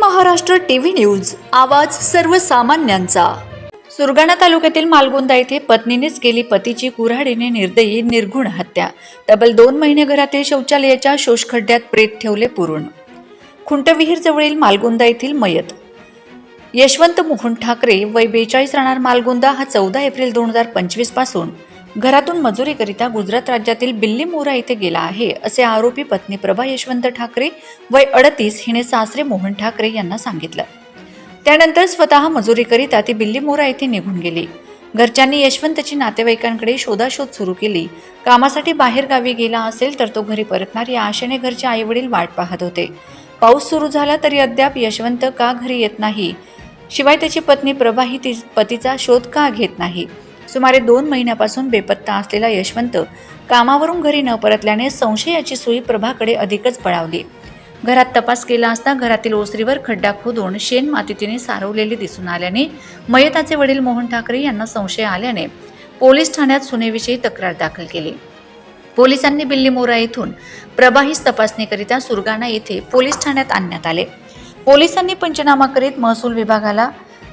Maharashtra TV news आवाज सर्वसामान्यांचा. सुरगाणा तालुक्यातील मालगोंदा येथे पत्नीनेच केली पतीची कुऱ्हाडीने निर्दयी निर्घुण हत्या. तब्बल दोन महिने घरातील शौचालयाच्या शोषखड्ड्यात प्रेत ठेवले पुरून. खुंटविहीर जवळील मालगोंदा येथील मयत. यशवंत मोहन ठाकरे वय बेचाळीस राहणार मालगोंदा हा चौदा एप्रिल दोन हजार पंचवीसपासून घरातून मजुरीकरिता गुजरात राज्यातील बिल्ली मोरा येथे गेला आहे असे आरोपी पत्नी प्रभा यशवंत ठाकरे वय अडतीस हिने सासरे मोहन ठाकरे यांना सांगितलं. त्यानंतर स्वतः मजुरीकरिता ती बिल्ली मोरा येथे निघून गेली. घरच्यांनी यशवंतची नातेवाईकांकडे शोधाशोध सुरू केली. कामासाठी बाहेर गावी गेला असेल तर तो घरी परतणार या आशेने घरचे आईवडील वाट पाहत होते. पाऊस सुरू झाला तरी अद्याप यशवंत का घरी येत नाही. शिवाय त्याची पत्नी प्रभा ही ती पतीचा शोध का घेत नाही? सुमारे दोन महिन्यापासून बेपत्ता असलेला यशवंत कामावरून घरी न परतल्याने संशयाची सुई प्रभाकडे अधिकच पळावली. घरात तपास केला असता घरातील ओसरीवर खड्डा खोदून शेण मातीतीने सारवलेली दिसून आल्याने मयताचे वडील मोहन ठाकरे यांना संशय आल्याने पोलीस ठाण्यात सुनेविषयी तक्रार दाखल केली. पोलिसांनी बिल्लीमोरा येथून प्रभाहीस तपासणीकरिता सुरगाणा येथे पोलीस ठाण्यात आणण्यात आले. पोलिसांनी पंचनामा करीत महसूल विभागाला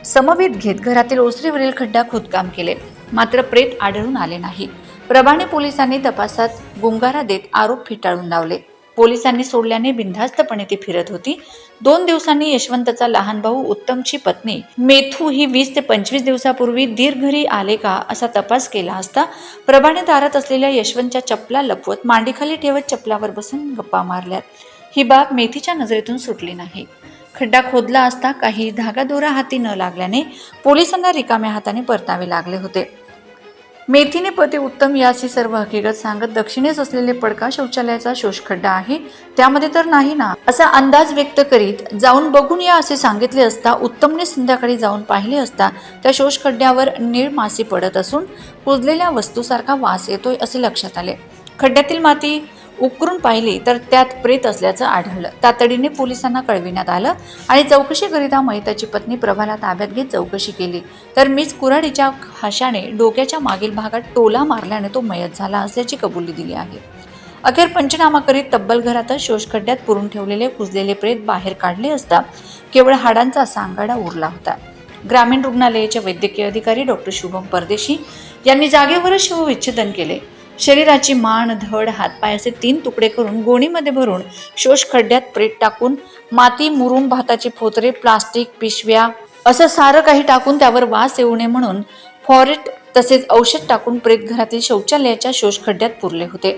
समवेत घेत घरातील ओसरीवरील खड्डा खोदकाम केले. मात्र प्रेत आढळून आले नाही. प्रभाणे पोलिसांनी तपासात गुंगारा देत आरोप फिटाळून लावले. पोलिसांनी सोडल्याने बिनधास्तपणे ती फिरत होती. दोन दिवसांनी यशवंतचा लहान भाऊ उत्तमची पत्नी मेथू ही वीस ते पंचवीस दिवसापूर्वी दीर घरी आले का असा तपास केला असता प्रभाने दारात असलेल्या यशवंतच्या चपला लपवत मांडीखाली ठेवत चपलावर बसून गप्पा मारल्यात. ही बाब मेथीच्या नजरेतून सुटली नाही. खड्डा खोदला असता काही धागा दोरा हाती न लागल्याने पोलिसांना रिकाम्या हाताने परतावे लागले होते. मेथीने पती उत्तम यासी सर्व हकीकत सांगत दक्षिणेस असलेले पडका शौचालयाचा शोषखड्डा आहे त्यामध्ये तर नाही ना? असा अंदाज व्यक्त करीत जाऊन बघून या असे सांगितले असता उत्तमने संध्याकाळी जाऊन पाहिले असता त्या शोषखड्ड्यावर निळ मासी पडत असून कुजलेल्या वस्तूसारखा वास येतोय असे लक्षात आले. खड्ड्यातील माती उकरून पाहिली तर त्यात प्रेत असल्याचं आढळलं. तातडीने पोलिसांना कळविण्यात आलं आणि चौकशीकरिता मयताची पत्नी प्रभाला ताब्यात घेत चौकशी केली. तर मीच कुऱ्हाडीच्या हाशाने डोक्याच्या मागील भागात टोला मारल्याने तो मयत झाला असल्याची कबुली दिली आहे. अखेर पंचनामा करीत तब्बल घरातच शोषखड्ड्यात पुरून ठेवलेले कुजलेले प्रेत बाहेर काढले असता केवळ हाडांचा सांगाडा उरला होता. ग्रामीण रुग्णालयाचे वैद्यकीय अधिकारी डॉक्टर शुभम परदेशी यांनी जागेवरच शवविच्छेदन केले. शरीराची मान धड हातपाय असे तीन तुकडे करून गोणीमध्ये भरून शोष खड्ड्यात प्रेत टाकून माती मुरुम भाताचे फोतरे प्लास्टिक पिशव्या असं सारं काही टाकून त्यावर वास येऊ नये म्हणून फॉरेट तसेच औषध टाकून प्रेत घरातील शौचालयाच्या शोष खड्ड्यात पुरले होते.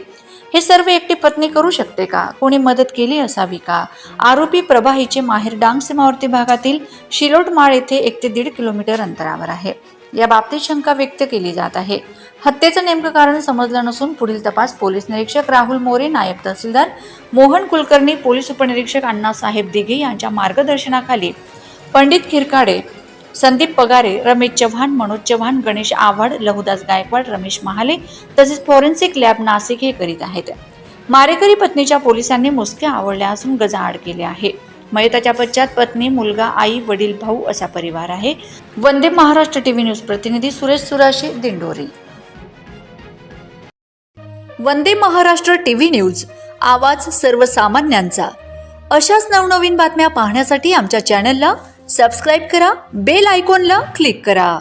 हे सर्व एकटी पत्नी करू शकते का? कोणी मदत केली असावी का? आरोपी प्रभाहीचे माहेर डांग सीमावर्ती भागातील शिलोटमाळ येथे एक ते दीड किलोमीटर अंतरावर आहे. या बाबतीत शंका व्यक्त केली जात आहे. हत्येचं नेमकं कारण समजलं नसून पुढील तपास पोलीस निरीक्षक राहुल मोरे नायब तहसीलदार मोहन कुलकर्णी पोलीस उपनिरीक्षक अण्णासाहेब दिघे यांच्या मार्गदर्शनाखाली पंडित खिरकाडे संदीप पगारे रमेश चव्हाण मनोज चव्हाण गणेश आव्हाड लहुदास गायकवाड रमेश महाले तसेच फॉरेन्सिक लॅब नाशिक हे करीत आहेत. मारेकरी पत्नीच्या पोलिसांनी मुसक्या आवडल्या असून गजाआड केले आहे. मयताच्या पश्चात पत्नी मुलगा आई वडील भाऊ असा परिवार आहे. वंदे महाराष्ट्र टीव्ही न्यूज प्रतिनिधी सुरेश सुराशे दिंडोरी. वंदे महाराष्ट्र टीव्ही न्यूज आवाज सर्वसामान्यांचा. अशाच नवनवीन बातम्या पाहण्यासाठी आमच्या चॅनलला सबस्क्राईब करा बेल आयकॉनला क्लिक करा.